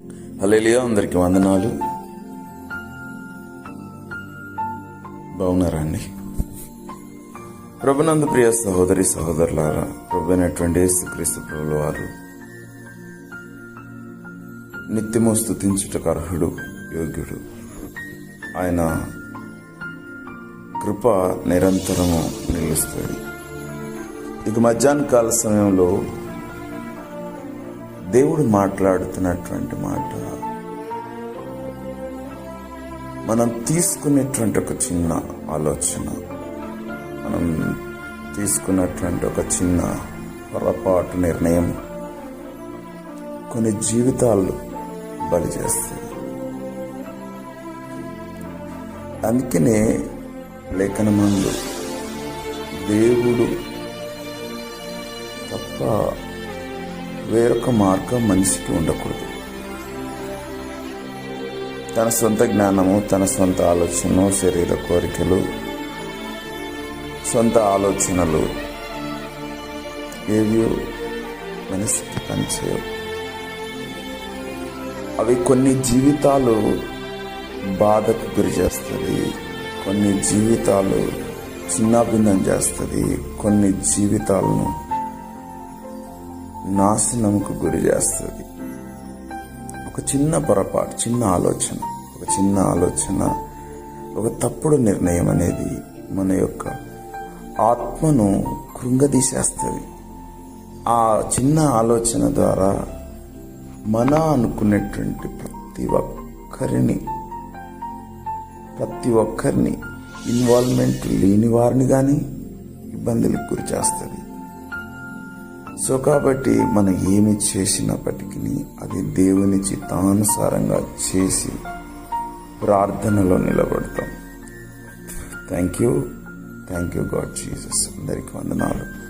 Hallelujah అందరికి వందనాలు. బాగున్నారా అండి? ప్రభునందు ప్రియ సహోదరి సహోదరులారా ప్రభు అయినటువంటి యేసుక్రీస్తు ప్రభుల వారు నిత్యము స్థుతించుటకు అర్హుడు యోగ్యుడు. ఆయన కృప నిరంతరము నిలుస్తుంది ఇక మధ్యాహ్న కాల సమయంలో దేవుడు మాట్లాడుతున్నటువంటి మాట. మనం తీసుకునేటువంటి ఒక చిన్న ఆలోచన. మనం తీసుకున్నటువంటి ఒక చిన్న పొరపాటు నిర్ణయం కొన్ని జీవితాలు బలి చేస్తాయి. అందుకనే లేఖనమందు దేవుడు తప్ప వేరొక మార్గం మనిషికి ఉండకూడదు. తన సొంత జ్ఞానము తన సొంత ఆలోచన శరీర కోరికలు సొంత ఆలోచనలు ఏవి మనిషికి పనిచేయవు. అవి కొన్ని జీవితాలు బాధకు గురి చేస్తుంది కొన్ని జీవితాలు చిన్నాభిన్నం చేస్తుంది కొన్ని జీవితాలను నాశనంకు గురి చేస్తుంది. ఒక చిన్న పొరపాటు చిన్న ఆలోచన ఒక చిన్న ఆలోచన ఒక తప్పుడు నిర్ణయం అనేది మన యొక్క ఆత్మను కృంగదీసేస్తుంది. ఆ చిన్న ఆలోచన ద్వారా మన అనుకునేటువంటి ప్రతి ఒక్కరిని ప్రతి ఒక్కరిని ఇన్వాల్వ్మెంట్ లేని వారిని కానీ ఇబ్బందులకు గురి చేస్తుంది. సో కాబట్టి మనం ఏమి చేసినప్పటికీ అది దేవుని చిత్తానుసారంగా చేసి ప్రార్థనలో నిలబడతాం. Thank you thank you God Jesus అందరికీ వందనాలు.